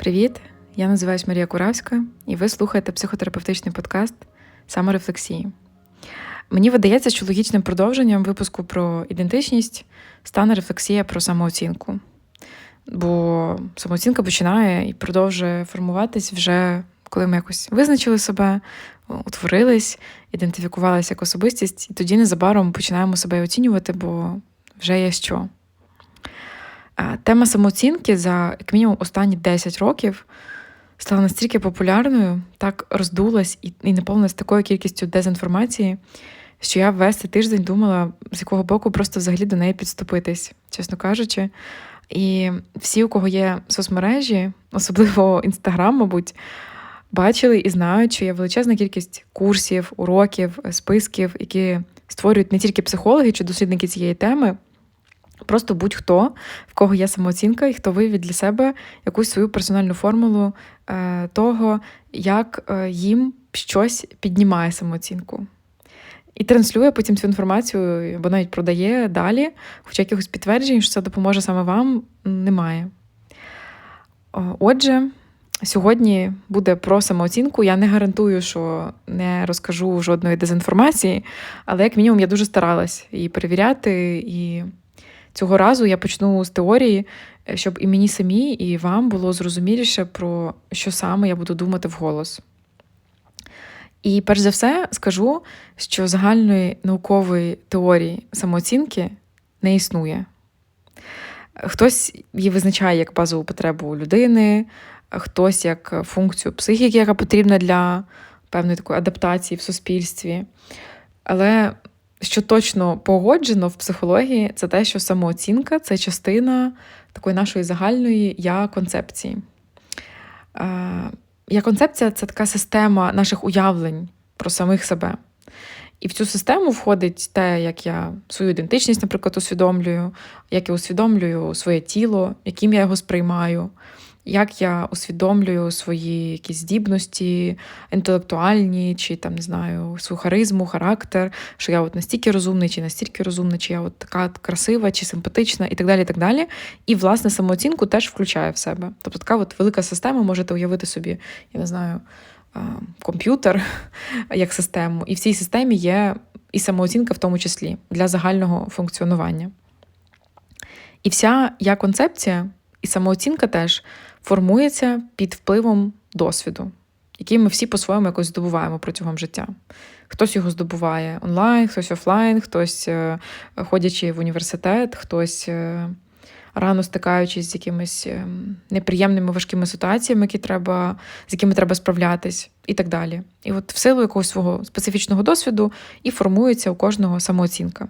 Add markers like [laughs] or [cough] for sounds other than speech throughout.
Привіт! Я називаюсь Марія Куравська, і ви слухаєте психотерапевтичний подкаст Саморефлексії. Мені видається, що логічним продовженням випуску про ідентичність стане рефлексія про самооцінку. Бо самооцінка починає і продовжує формуватись вже коли ми якось визначили себе, утворились, ідентифікувалися як особистість, і тоді незабаром починаємо себе оцінювати, бо вже є що. Тема самооцінки за як мінімум останні 10 років стала настільки популярною, так роздулась і і наповнилась такою кількістю дезінформації, що я весь цей тиждень думала, з якого боку просто взагалі до неї підступитись, чесно кажучи. І всі, у кого є соцмережі, особливо Інстаграм, мабуть, бачили і знають, що є величезна кількість курсів, уроків, списків, які створюють не тільки психологи чи дослідники цієї теми. Просто будь-хто, в кого є самооцінка, і хто вивів для себе якусь свою персональну формулу е, того, як е, їм щось піднімає самооцінку. І транслює потім цю інформацію, або навіть продає далі, хоча якихось підтверджень, що це допоможе саме вам, немає. Отже, сьогодні буде про самооцінку. Я не гарантую, що не розкажу жодної дезінформації, але як мінімум я дуже старалась її перевіряти і. Цього разу я почну з теорії, е, щоб і мені самі, і вам було зрозуміліше, про що саме я буду думати вголос. І перш за все скажу, що загальної наукової теорії самооцінки не існує. Хтось її визначає як базову потребу людини, хтось як функцію психіки, яка потрібна для певної такої адаптації в суспільстві. Але що точно погоджено в психології, це те, що самооцінка це частина такої нашої загальної я-концепції. Я-концепція це така система наших уявлень про самих себе. І в цю систему входить те, як я свою ідентичність, наприклад, усвідомлюю, як я усвідомлюю своє тіло, яким я його сприймаю, як я усвідомлюю свої якісь здібності, інтелектуальні, чи там не знаю, свою харизму, характер, що я от настільки розумний, чи настільки розумний, чи я от така красива, чи симпатична, і так далі. І так далі. І, власне, самооцінку теж включає в себе. Тобто така от велика система, можете уявити собі, я не знаю, комп'ютер [laughs] як систему. І в цій системі є і самооцінка, в тому числі, для загального функціонування. І вся я концепція, і самооцінка теж формується під впливом досвіду, який ми всі по-своєму якось здобуваємо протягом життя. Хтось його здобуває онлайн, хтось офлайн, хтось е, ходячи в університет, хтось е, рано стикаючись з якимись е, неприємними важкими ситуаціями, які треба, з якими треба справлятись, і так далі. І от в силу якогось свого специфічного досвіду і формується у кожного самооцінка.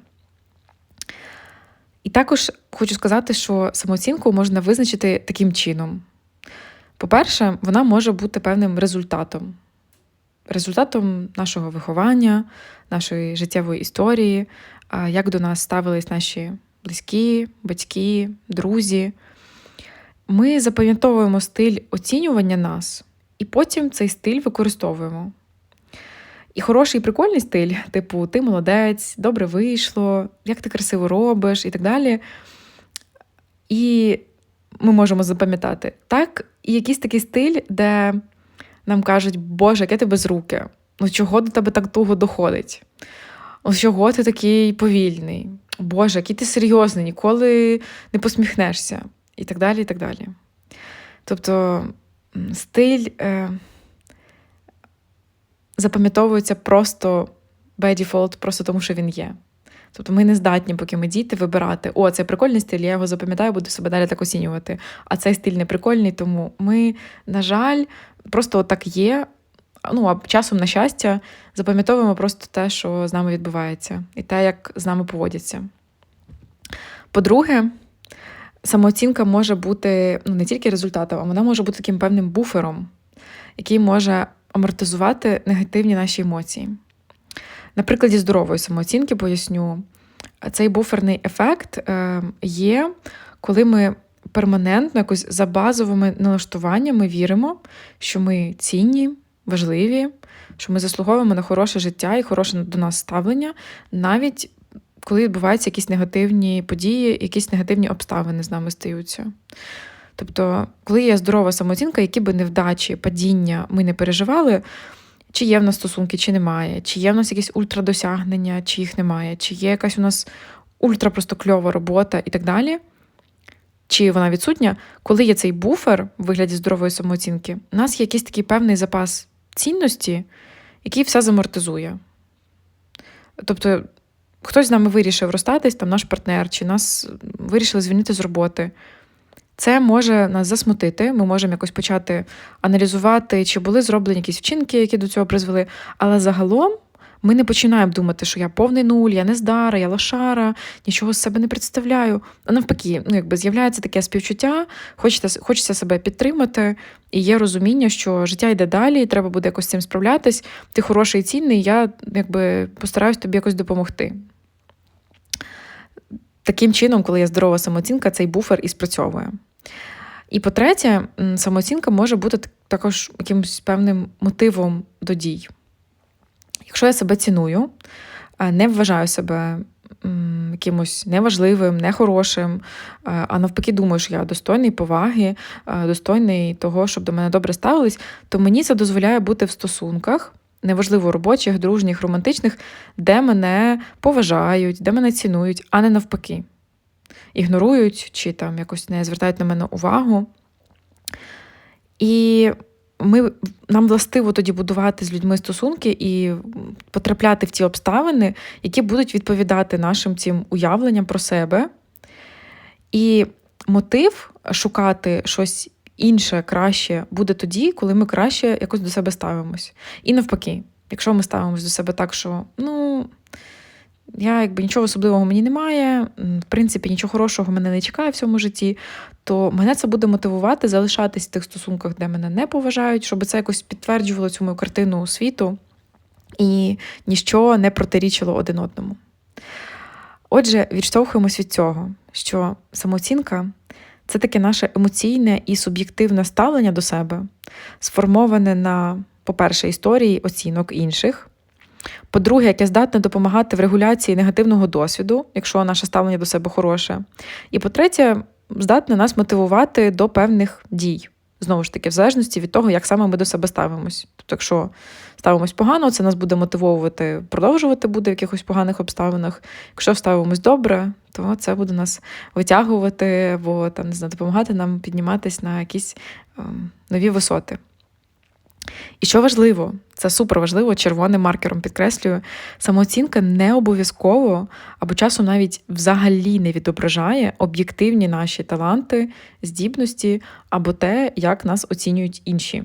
І також хочу сказати, що самооцінку можна визначити таким чином. По-перше, вона може бути певним результатом, результатом нашого виховання, нашої життєвої історії, як до нас ставились наші близькі, батьки, друзі. Ми запам'ятовуємо стиль оцінювання нас, і потім цей стиль використовуємо. І хороший і прикольний стиль, типу, ти молодець, добре вийшло, як ти красиво робиш і так далі. І ми можемо запам'ятати. Так, і якийсь такий стиль, де нам кажуть, Боже, яке ти руки? Ну чого до тебе так туго доходить? Ось чого ти такий повільний? Боже, який ти серйозний, ніколи не посміхнешся, і так далі. і так далі. Тобто стиль е, запам'ятовується просто by default, просто тому, що він є. Тобто ми не здатні, поки ми діти, вибирати, о, це прикольний стиль, я його запам'ятаю, буду себе далі так оцінювати. А цей стиль не прикольний, тому ми, на жаль, просто так є. Ну, а часом, на щастя, запам'ятовуємо просто те, що з нами відбувається, і те, як з нами поводяться. По-друге, самооцінка може бути ну, не тільки результатом, а вона може бути таким певним буфером, який може амортизувати негативні наші емоції. На прикладі здорової самооцінки поясню, цей буферний ефект е, є, коли ми перманентно, якось за базовими налаштуваннями віримо, що ми цінні, важливі, що ми заслуговуємо на хороше життя і хороше до нас ставлення, навіть коли відбуваються якісь негативні події, якісь негативні обставини з нами стаються. Тобто, коли є здорова самооцінка, які би невдачі, падіння ми не переживали, чи є в нас стосунки, чи немає, чи є в нас якісь ультрадосягнення, чи їх немає, чи є якась у нас ультра просто кльова робота і так далі, чи вона відсутня, коли є цей буфер в вигляді здорової самооцінки, у нас є якийсь такий певний запас цінності, який все замортизує. Тобто, хтось з нами вирішив розстатись, там наш партнер, чи нас вирішили звільнити з роботи. Це може нас засмутити, ми можемо якось почати аналізувати, чи були зроблені якісь вчинки, які до цього призвели. Але загалом ми не починаємо думати, що я повний нуль, я нездара, я лошара, нічого з себе не представляю. А навпаки, ну якби з'являється таке співчуття, хочеться, хочеться себе підтримати, і є розуміння, що життя йде далі, і треба буде якось з цим справлятись. Ти хороший і цінний, я якби постараюсь тобі якось допомогти. Таким чином, коли є здорова самооцінка, цей буфер і спрацьовує. І по-третє, самооцінка може бути також якимось певним мотивом до дій. Якщо я себе ціную, не вважаю себе якимось неважливим, нехорошим, а навпаки, думаю, що я достойний поваги, достойний того, щоб до мене добре ставились, то мені це дозволяє бути в стосунках, неважливо робочих, дружніх, романтичних, де мене поважають, де мене цінують, а не навпаки. Ігнорують чи там якось не звертають на мене увагу. І ми, нам властиво тоді будувати з людьми стосунки і потрапляти в ті обставини, які будуть відповідати нашим цим уявленням про себе. І мотив шукати щось інше, краще буде тоді, коли ми краще якось до себе ставимось. І навпаки, якщо ми ставимось до себе так, що ну. Я якби нічого особливого мені немає, в принципі, нічого хорошого мене не чекає в цьому житті, то мене це буде мотивувати залишатись в тих стосунках, де мене не поважають, щоб це якось підтверджувало цю мою картину світу і ніщо не протирічило один одному. Отже, відштовхуємось від цього, що самооцінка це таке наше емоційне і суб'єктивне ставлення до себе, сформоване на, по-перше, історії оцінок інших. По-друге, яке здатне допомагати в регуляції негативного досвіду, якщо наше ставлення до себе хороше. І по-третє, здатне нас мотивувати до певних дій. Знову ж таки, в залежності від того, як саме ми до себе ставимось. Тобто, якщо ставимось погано, це нас буде мотивовувати, продовжувати буде в якихось поганих обставинах. Якщо ставимось добре, то це буде нас витягувати, або там не знаю, допомагати нам підніматись на якісь ем, нові висоти. І що важливо, це супер важливо, червоним маркером підкреслюю, самооцінка не обов'язково або часом навіть взагалі не відображає об'єктивні наші таланти, здібності або те, як нас оцінюють інші.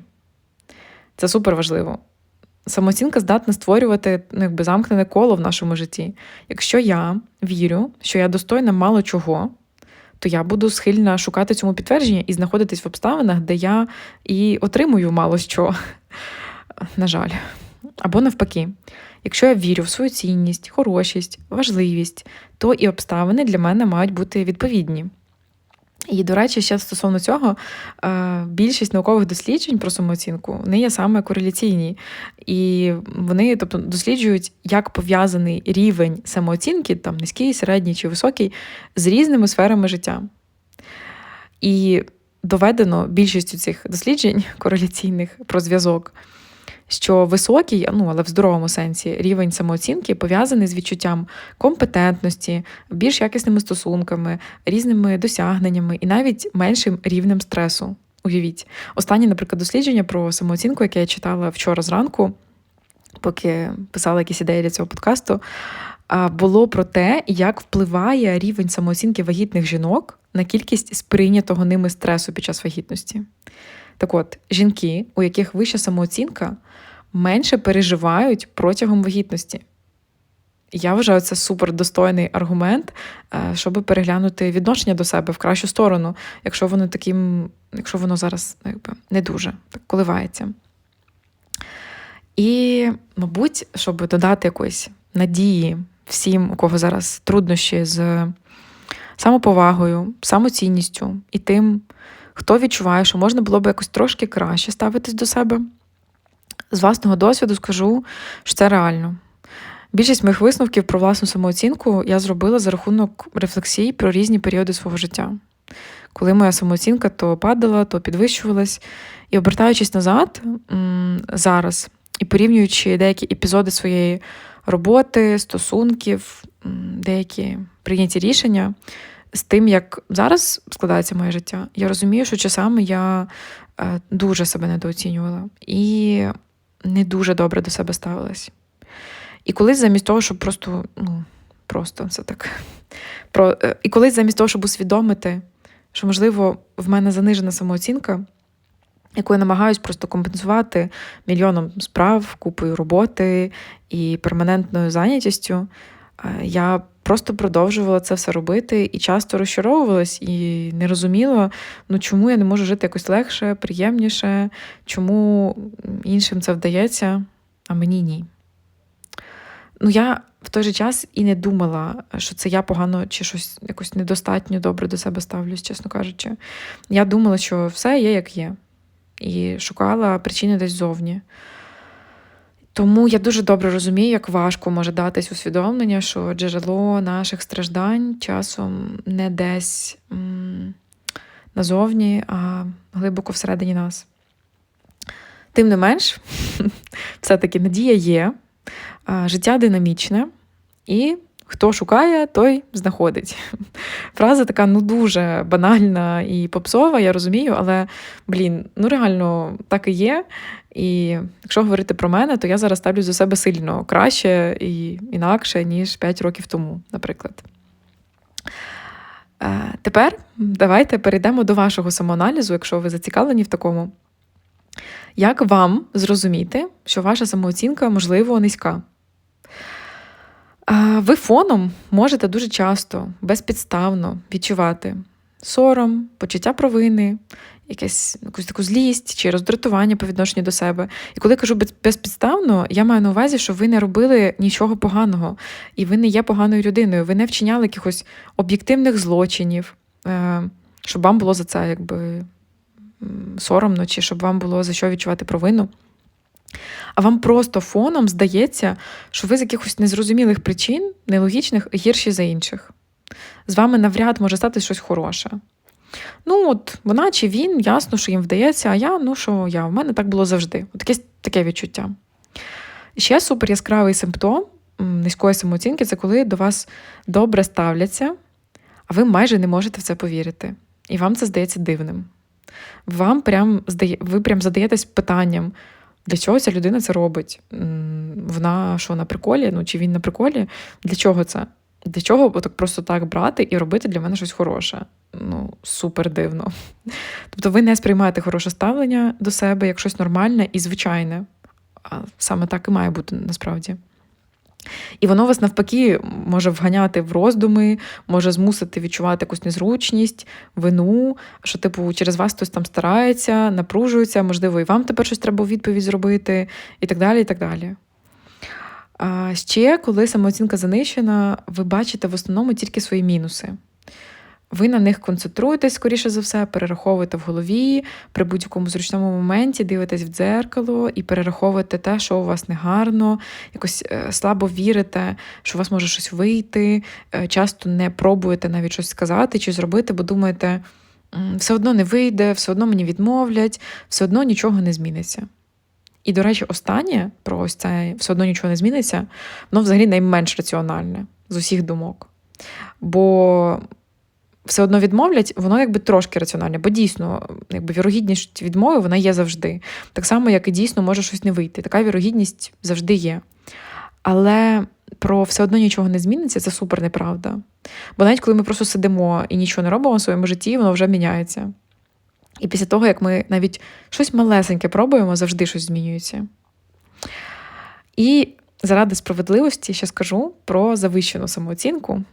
Це супер важливо. Самооцінка здатна створювати ну, якби замкнене коло в нашому житті. Якщо я вірю, що я достойна мало чого, то я буду схильна шукати цьому підтвердження і знаходитись в обставинах, де я і отримую мало що. [laughs] На жаль. Або навпаки, якщо я вірю в свою цінність, хорошість, важливість, то і обставини для мене мають бути відповідні. І, до речі, ще стосовно цього, е, більшість наукових досліджень про самооцінку вони є саме кореляційні. І вони тобто, досліджують, як пов'язаний рівень самооцінки, там низький, середній чи високий, з різними сферами життя. І доведено більшістю цих досліджень [laughs] кореляційних про зв'язок що високий, ну але в здоровому сенсі, рівень самооцінки пов'язаний з відчуттям компетентності, більш якісними стосунками, різними досягненнями і навіть меншим рівнем стресу. Уявіть, останнє, наприклад, дослідження про самооцінку, яке я читала вчора зранку, поки писала якісь ідеї для цього подкасту, було про те, як впливає рівень самооцінки вагітних жінок на кількість сприйнятого ними стресу під час вагітності. Так от, жінки, у яких вища самооцінка, менше переживають протягом вагітності. Я вважаю, це супер достойний аргумент, е, щоб переглянути відношення до себе в кращу сторону, якщо воно таким, якщо воно зараз ну, якби, не дуже так коливається. І, мабуть, щоб додати якоїсь надії всім, у кого зараз труднощі з самоповагою, самоцінністю і тим, хто відчуває, що можна було б якось трошки краще ставитись до себе. З власного досвіду скажу, що це реально. Більшість моїх висновків про власну самооцінку я зробила за рахунок рефлексій про різні періоди свого життя. коли моя самооцінка то падала, то підвищувалась. І обертаючись назад зараз і порівнюючи деякі епізоди своєї роботи, стосунків, деякі прийняті рішення з тим, як зараз складається моє життя, я розумію, що часами я е, дуже себе недооцінювала і не дуже добре до себе ставилась. І колись замість того, щоб просто, ну, просто це так. Про, е, І колись замість того, щоб усвідомити, що, можливо, в мене занижена самооцінка, яку я намагаюсь просто компенсувати мільйоном справ, купою роботи і перманентною зайнятістю, е, я просто продовжувала це все робити і часто розчаровувалась, і не розуміла, ну чому я не можу жити якось легше, приємніше, чому іншим це вдається, а мені ні. Ну, я в той же час і не думала, що це я погано чи щось якось недостатньо добре до себе ставлюсь, чесно кажучи. Я думала, що все є, як є, і шукала причини десь зовні. Тому я дуже добре розумію, як важко може датись усвідомлення, що джерело наших страждань часом не десь м назовні, а глибоко всередині нас. Тим не менш, [laughs] все-таки надія є, життя динамічне, і хто шукає, той знаходить. [laughs] Фраза така ну дуже банальна і попсова, я розумію, але блін, ну реально так і є. І якщо говорити про мене, то я зараз ставлю за себе сильно краще і інакше, ніж 5 років тому, наприклад. Е, тепер давайте перейдемо до вашого самоаналізу, якщо ви зацікавлені в такому. Як вам зрозуміти, що ваша самооцінка, можливо, низька? Ви фоном можете дуже часто, безпідставно відчувати сором, почуття провини, якесь, якусь таку злість чи роздратування по відношенню до себе. І коли кажу безпідставно, я маю на увазі, що ви не робили нічого поганого, і ви не є поганою людиною, ви не вчиняли якихось об'єктивних злочинів, е, щоб вам було за це якби соромно, чи щоб вам було за що відчувати провину. А вам просто фоном здається, що ви з якихось незрозумілих причин, нелогічних, гірші за інших. З вами навряд може стати щось хороше. Ну, от вона чи він, ясно, що їм вдається, а я, ну що я, в мене так було завжди. От таке, таке відчуття. Ще супер яскравий симптом низької самооцінки це коли до вас добре ставляться, а ви майже не можете в це повірити. І вам це здається дивним. Вам прям здає, Ви прям задаєтесь питанням, для чого ця людина це робить? Вона що на приколі? Ну чи він на приколі? Для чого це? Для чого так просто так брати і робити для мене щось хороше? Ну, супер дивно. [laughs] Тобто ви не сприймаєте хороше ставлення до себе як щось нормальне і звичайне. А саме так і має бути насправді. І воно вас навпаки може вганяти в роздуми, може змусити відчувати якусь незручність, вину, що, типу, через вас хтось там старається, напружується, можливо, і вам тепер щось треба у відповідь зробити, і так далі. і так далі. А ще, коли самооцінка занищена, ви бачите в основному тільки свої мінуси. Ви на них концентруєтесь, скоріше за все, перераховуєте в голові при будь-якому зручному моменті, дивитесь в дзеркало і перераховуєте те, що у вас негарно, якось е, слабо вірите, що у вас може щось вийти, е, часто не пробуєте навіть щось сказати чи зробити, бо думаєте, все одно не вийде, все одно мені відмовлять, все одно нічого не зміниться. І, до речі, останнє про ось це все одно нічого не зміниться, воно взагалі найменш раціональне з усіх думок. Бо все одно відмовлять, воно якби трошки раціональне, бо дійсно, якби вірогідність відмови вона є завжди. Так само, як і дійсно може щось не вийти. Така вірогідність завжди є. Але про все одно нічого не зміниться, це супер неправда. Бо навіть коли ми просто сидимо і нічого не робимо в своєму житті, воно вже міняється. І після того, як ми навіть щось малесеньке пробуємо, завжди щось змінюється. І заради справедливості ще скажу про завищену самооцінку.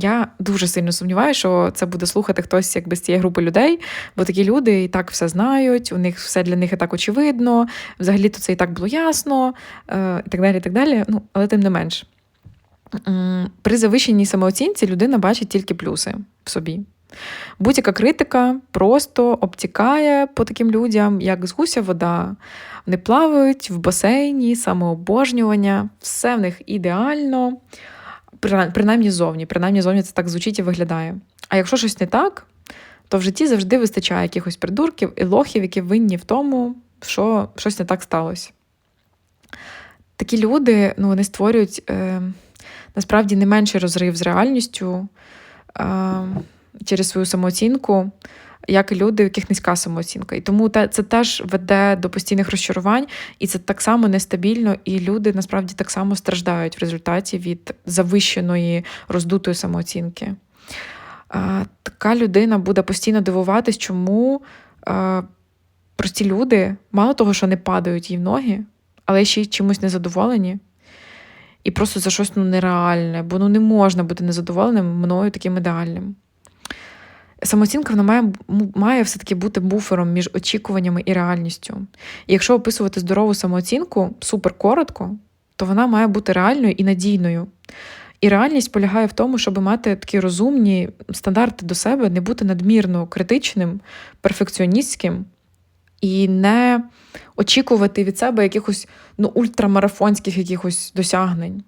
Я дуже сильно сумніваюся, що це буде слухати хтось якби з цієї групи людей, бо такі люди і так все знають, у них все для них і так очевидно, взагалі-то це і так було ясно, е, і так далі. і так далі. Ну, Але тим не менш. При завищеній самооцінці людина бачить тільки плюси в собі. Будь-яка критика просто обтікає по таким людям, як з гуся вода. Вони плавають в басейні, самообожнювання, все в них ідеально принаймні зовні. Принаймні зовні це так звучить і виглядає. А якщо щось не так, то в житті завжди вистачає якихось придурків і лохів, які винні в тому, що щось не так сталося. Такі люди ну, вони створюють е, насправді не менший розрив з реальністю е, через свою самооцінку, як і люди, у яких низька самооцінка. І тому це теж веде до постійних розчарувань, і це так само нестабільно, і люди насправді так само страждають в результаті від завищеної роздутої самооцінки. Така людина буде постійно дивуватись, чому прості люди, мало того, що не падають їй в ноги, але ще й чимось незадоволені. І просто за щось ну, нереальне, бо ну не можна бути незадоволеним мною таким ідеальним. Самооцінка вона має має все-таки бути буфером між очікуваннями і реальністю. І якщо описувати здорову самооцінку супер коротко, то вона має бути реальною і надійною. І реальність полягає в тому, щоб мати такі розумні стандарти до себе, не бути надмірно критичним, перфекціоністським і не очікувати від себе якихось ну, ультрамарафонських якихось досягнень.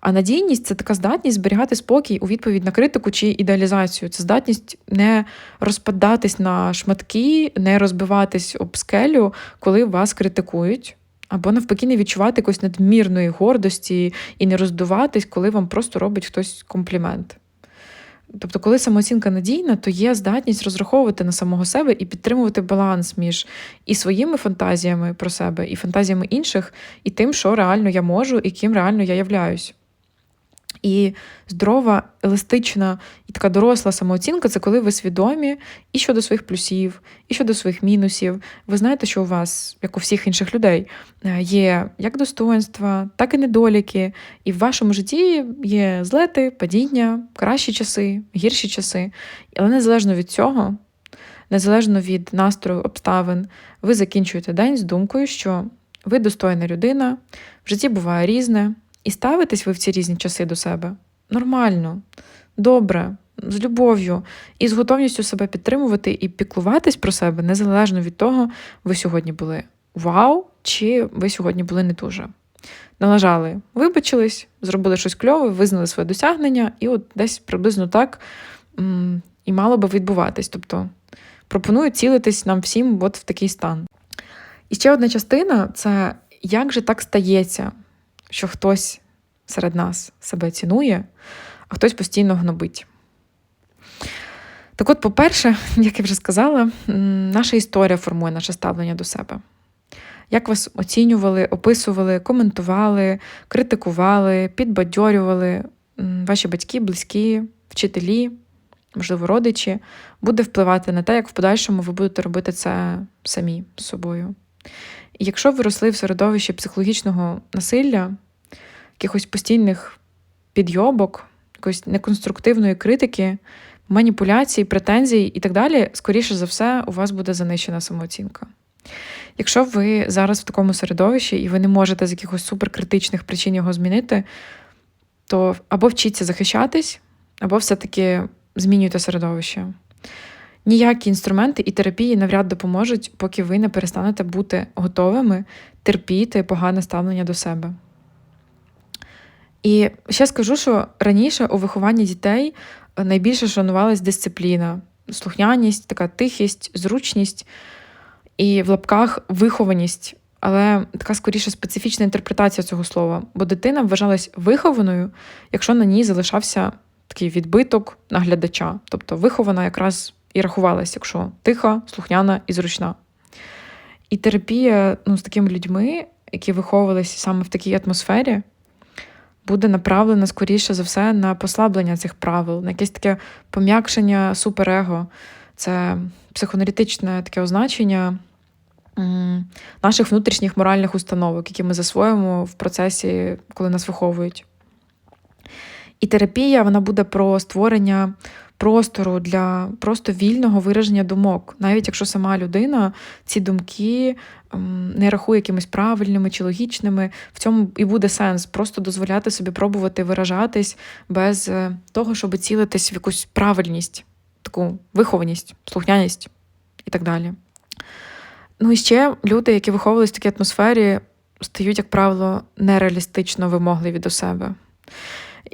А надійність це така здатність зберігати спокій у відповідь на критику чи ідеалізацію. Це здатність не розпадатись на шматки, не розбиватись об скелю, коли вас критикують. Або навпаки, не відчувати якоїсь надмірної гордості і не роздуватись, коли вам просто робить хтось комплімент. Тобто, коли самооцінка надійна, то є здатність розраховувати на самого себе і підтримувати баланс між і своїми фантазіями про себе, і фантазіями інших, і тим, що реально я можу, і ким реально я являюсь. І здорова, еластична і така доросла самооцінка це коли ви свідомі і щодо своїх плюсів, і щодо своїх мінусів. Ви знаєте, що у вас, як у всіх інших людей, е, є як достоинства, так і недоліки. І в вашому житті є злети, падіння, кращі часи, гірші часи. Але незалежно від цього, незалежно від настрою обставин, ви закінчуєте день з думкою, що ви достойна людина, в житті буває різне. І ставитесь ви в ці різні часи до себе нормально, добре, з любов'ю і з готовністю себе підтримувати і піклуватись про себе незалежно від того, ви сьогодні були вау, чи ви сьогодні були не дуже. Налажали, вибачились, зробили щось кльове, визнали своє досягнення, і от десь приблизно так і мало би відбуватись. Тобто пропоную цілитись нам всім от в такий стан. І ще одна частина це як же так стається, що хтось серед нас себе цінує, а хтось постійно гнобить. Так от, по-перше, [laughs] як я вже сказала, наша історія формує наше ставлення до себе. Як вас оцінювали, описували, коментували, критикували, підбадьорювали ваші батьки, близькі, вчителі, можливо, родичі, буде впливати на те, як в подальшому ви будете робити це самі з собою. І якщо ви росли в середовищі психологічного насилля, якихось постійних підйобок, якоїсь неконструктивної критики, маніпуляцій, претензій і так далі, скоріше за все, у вас буде занищена самооцінка. Якщо ви зараз в такому середовищі і ви не можете з якихось суперкритичних причин його змінити, то або вчіться захищатись, або все-таки змінюйте середовище. Ніякі інструменти і терапії навряд допоможуть, поки ви не перестанете бути готовими терпіти погане ставлення до себе. І ще скажу, що раніше у вихованні дітей найбільше шанувалась дисципліна, слухняність, така тихість, зручність і в лапках вихованість, але така скоріше специфічна інтерпретація цього слова, бо дитина вважалась вихованою, якщо на ній залишався такий відбиток наглядача, тобто вихована якраз і рахувалась, якщо тиха, слухняна і зручна. І терапія ну, з такими людьми, які виховувалися саме в такій атмосфері, буде направлена скоріше за все на послаблення цих правил, на якесь таке пом'якшення суперего. Це психоаналітичне таке означення наших внутрішніх моральних установок, які ми засвоїмо в процесі, коли нас виховують. І терапія вона буде про створення простору для просто вільного вираження думок, навіть якщо сама людина ці думки ем, не рахує якимись правильними чи логічними, в цьому і буде сенс просто дозволяти собі пробувати виражатись без е, того, щоб цілитись в якусь правильність, таку вихованість, слухняність і так далі. Ну і ще люди, які виховувалися в такій атмосфері, стають, як правило, нереалістично вимогливі до себе.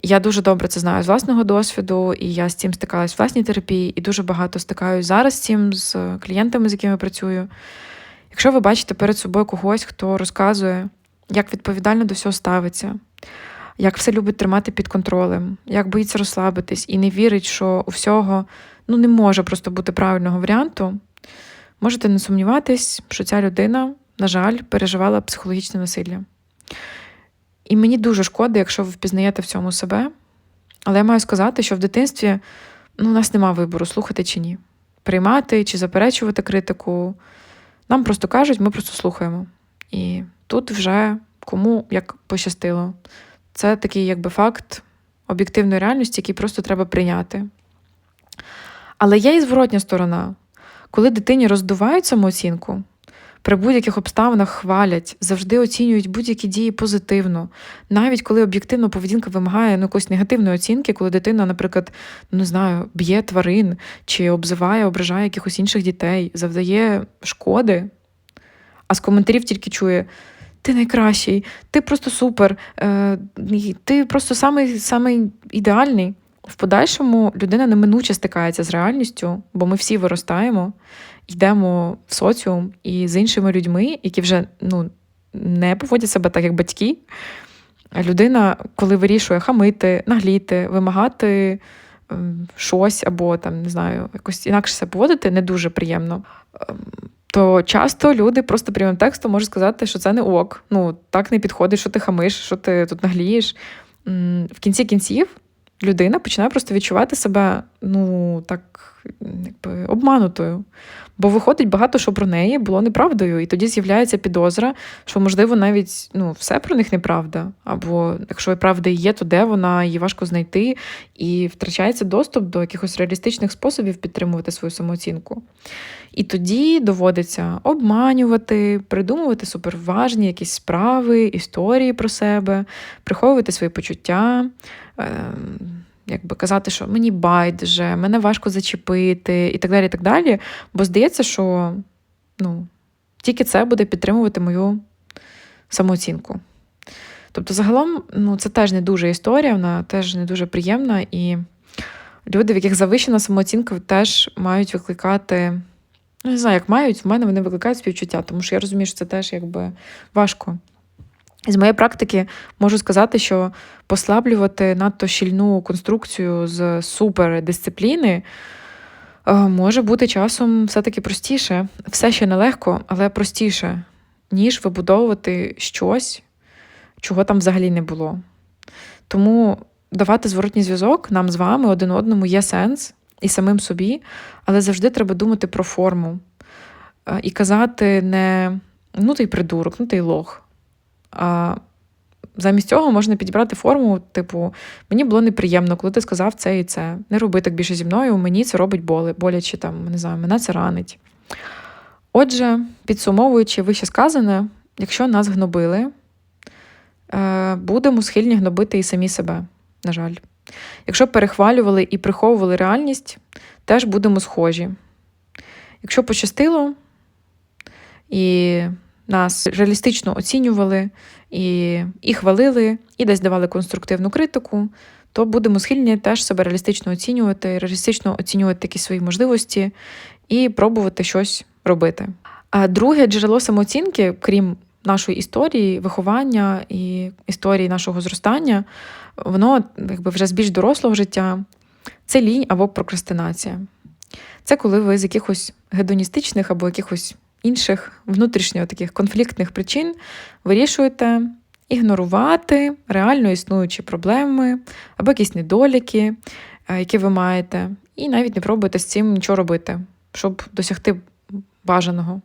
Я дуже добре це знаю з власного досвіду, і я з цим стикалась в власній терапії, і дуже багато стикаюсь зараз з цим з клієнтами, з якими працюю. Якщо ви бачите перед собою когось, хто розказує, як відповідально до всього ставиться, як все любить тримати під контролем, як боїться розслабитись і не вірить, що у всього ну, не може просто бути правильного варіанту, можете не сумніватись, що ця людина, на жаль, переживала психологічне насилля. І мені дуже шкода, якщо ви впізнаєте в цьому себе. Але я маю сказати, що в дитинстві ну, у нас нема вибору, слухати чи ні. Приймати чи заперечувати критику. Нам просто кажуть, ми просто слухаємо. І тут вже кому як пощастило. Це такий якби факт об'єктивної реальності, який просто треба прийняти. Але є і зворотня сторона, коли дитині роздувають самооцінку, при будь-яких обставинах хвалять, завжди оцінюють будь-які дії позитивно, навіть коли об'єктивна поведінка вимагає ну, якоїсь негативної оцінки, коли дитина, наприклад, ну не знаю, б'є тварин чи обзиває, ображає якихось інших дітей, завдає шкоди, а з коментарів тільки чує. Ти найкращий, ти просто супер, е, ти просто самий, самий ідеальний. В подальшому людина неминуче стикається з реальністю, бо ми всі виростаємо, йдемо в соціум і з іншими людьми, які вже ну, не поводять себе так, як батьки. Людина, коли вирішує хамити, нагліти, вимагати ем, щось або там, не знаю, якось інакше себе поводити, не дуже приємно. Ем, то часто люди просто прямим текстом можуть сказати, що це не ок. Ну, так не підходить, що ти хамиш, що ти тут наглієш. В кінці кінців людина починає просто відчувати себе, ну, так, якби обманутою. Бо виходить багато що про неї було неправдою, і тоді з'являється підозра, що, можливо, навіть ну, все про них неправда. Або якщо правда є, то де вона, її важко знайти, і втрачається доступ до якихось реалістичних способів підтримувати свою самооцінку. І тоді доводиться обманювати, придумувати суперважні якісь справи, історії про себе, приховувати свої почуття. Ем, якби казати, що мені байдуже, мене важко зачепити і так далі. і так далі. Бо здається, що ну, тільки це буде підтримувати мою самооцінку. Тобто, загалом, ну, це теж не дуже історія, вона теж не дуже приємна, і люди, в яких завищена самооцінка, теж мають викликати. Ну, не знаю, як мають, в мене вони викликають співчуття, тому що я розумію, що це теж якби важко. З моєї практики можу сказати, що послаблювати надто щільну конструкцію з супердисципліни е, може бути часом все-таки простіше. Все ще нелегко, але простіше, ніж вибудовувати щось, чого там взагалі не було. Тому давати зворотній зв'язок нам з вами один одному є сенс і самим собі, але завжди треба думати про форму е, і казати не ну ти придурок, ну ти лох. А замість цього можна підібрати форму, типу, мені було неприємно, коли ти сказав це і це. Не роби так більше зі мною, мені це робить боли, боляче там, не знаю, мене це ранить. Отже, підсумовуючи вище сказане, якщо нас гнобили, е, будемо схильні гнобити і самі себе, на жаль. Якщо перехвалювали і приховували реальність, теж будемо схожі. Якщо пощастило, і нас реалістично оцінювали і і хвалили, і десь давали конструктивну критику, то будемо схильні теж себе реалістично оцінювати, реалістично оцінювати якісь свої можливості і пробувати щось робити. А друге джерело самооцінки, крім нашої історії, виховання і історії нашого зростання, воно якби вже з більш дорослого життя це лінь або прокрастинація. Це коли ви з якихось гедоністичних або якихось інших внутрішньо таких конфліктних причин вирішуєте ігнорувати реально існуючі проблеми або якісь недоліки, е, які ви маєте, і навіть не пробуєте з цим нічого робити, щоб досягти бажаного.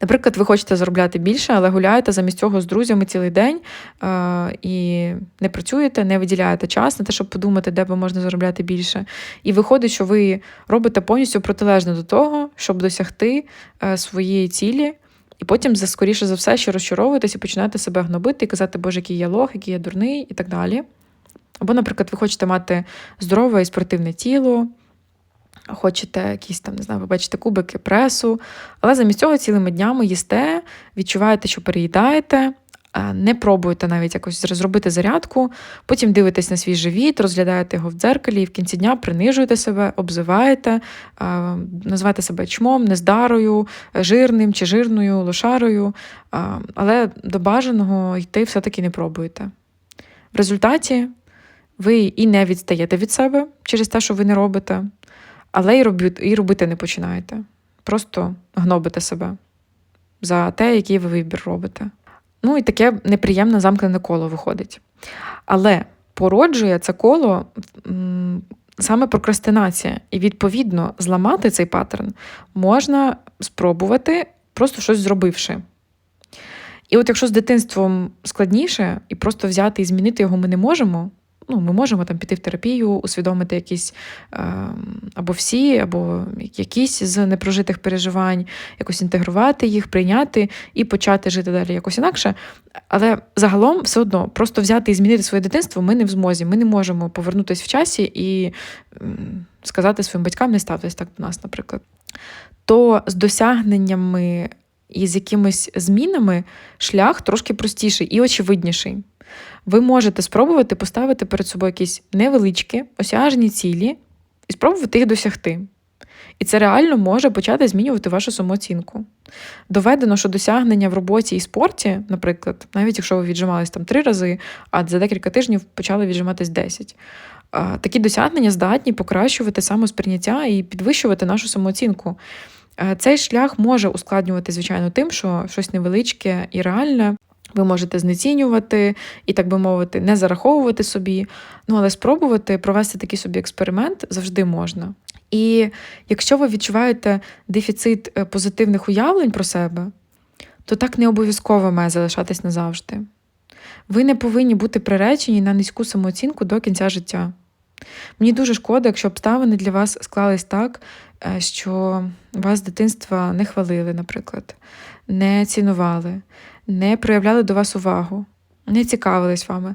Наприклад, ви хочете заробляти більше, але гуляєте замість цього з друзями цілий день е, і не працюєте, не виділяєте час на те, щоб подумати, де би можна заробляти більше. І виходить, що ви робите повністю протилежно до того, щоб досягти е, своєї цілі. І потім, скоріше за все, що розчаровуєтесь і починаєте себе гнобити і казати, Боже, який я лох, який я дурний, і так далі. Або, наприклад, ви хочете мати здорове і спортивне тіло хочете якісь там, не знаю, ви бачите кубики пресу, але замість цього цілими днями їсте, відчуваєте, що переїдаєте, е, не пробуєте навіть якось зробити зарядку, потім дивитесь на свій живіт, розглядаєте його в дзеркалі і в кінці дня принижуєте себе, обзиваєте, е, називаєте себе чмом, нездарою, жирним чи жирною, лошарою, е, але до бажаного йти все-таки не пробуєте. В результаті ви і не відстаєте від себе через те, що ви не робите, але і робити не починаєте. Просто гнобите себе за те, який ви вибір робите. Ну і таке неприємне замкнене коло виходить. Але породжує це коло саме прокрастинація. І, відповідно, зламати цей паттерн можна спробувати, просто щось зробивши. І от якщо з дитинством складніше, і просто взяти і змінити його ми не можемо, ну, ми можемо там піти в терапію, усвідомити якісь е, або всі, або якісь з непрожитих переживань, якось інтегрувати їх, прийняти і почати жити далі якось інакше. Але загалом все одно просто взяти і змінити своє дитинство ми не в змозі. Ми не можемо повернутися в часі і сказати своїм батькам не ставтесь так до нас, наприклад. То з досягненнями і з якимись змінами шлях трошки простіший і очевидніший. Ви можете спробувати поставити перед собою якісь невеличкі осяжні цілі і спробувати їх досягти. І це реально може почати змінювати вашу самооцінку. Доведено, що досягнення в роботі і спорті, наприклад, навіть якщо ви віджимались там три рази, а за декілька тижнів почали віджиматись 10, такі досягнення здатні покращувати самосприйняття і підвищувати нашу самооцінку. Цей шлях може ускладнювати, звичайно, тим, що щось невеличке і реальне ви можете знецінювати і, так би мовити, не зараховувати собі. Ну, але спробувати провести такий собі експеримент завжди можна. І якщо ви відчуваєте дефіцит е, позитивних уявлень про себе, то так не обов'язково має залишатись назавжди. Ви не повинні бути приречені на низьку самооцінку до кінця життя. Мені дуже шкода, якщо обставини для вас склались так, е, що вас з дитинства не хвалили, наприклад, не цінували, не проявляли до вас увагу, не цікавились вами.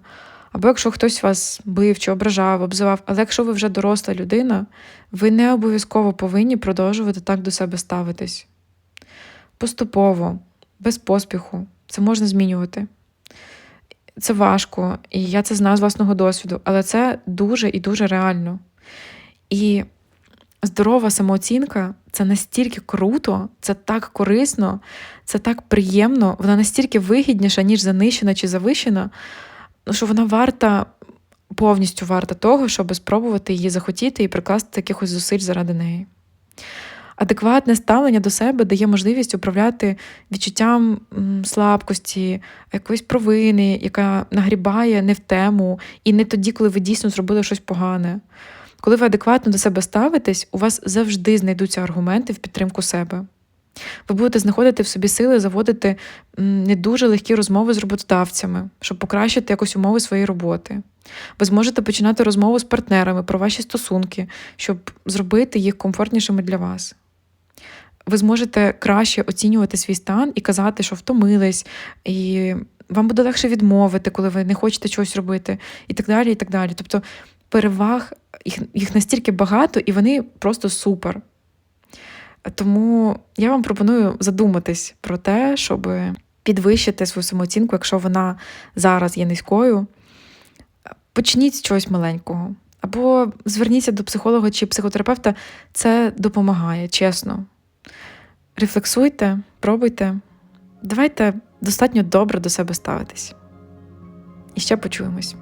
Або якщо хтось вас бив чи ображав, обзивав, але якщо ви вже доросла людина, ви не обов'язково повинні продовжувати так до себе ставитись. Поступово, без поспіху, це можна змінювати. Це важко, і я це знаю з власного досвіду, але це дуже і дуже реально. І здорова самооцінка це настільки круто, це так корисно, це так приємно, вона настільки вигідніша, ніж занищена чи завищена, що вона варта, повністю варта того, щоб спробувати її захотіти і прикласти якихось зусиль заради неї. Адекватне ставлення до себе дає можливість управляти відчуттям слабкості, якоїсь провини, яка нагрібає не в тему, і не тоді, коли ви дійсно зробили щось погане. Коли ви адекватно до себе ставитесь, у вас завжди знайдуться аргументи в підтримку себе. Ви будете знаходити в собі сили заводити не дуже легкі розмови з роботодавцями, щоб покращити якось умови своєї роботи. Ви зможете починати розмову з партнерами про ваші стосунки, щоб зробити їх комфортнішими для вас. Ви зможете краще оцінювати свій стан і казати, що втомились, і вам буде легше відмовити, коли ви не хочете чогось робити, і так далі. і так далі. Тобто переваг їх, їх настільки багато, і вони просто супер. Тому я вам пропоную задуматись про те, щоб підвищити свою самооцінку, якщо вона зараз є низькою. Почніть з чогось маленького. Або зверніться до психолога чи психотерапевта, це допомагає, чесно. Рефлексуйте, пробуйте, давайте достатньо добре до себе ставитись. І ще почуємось.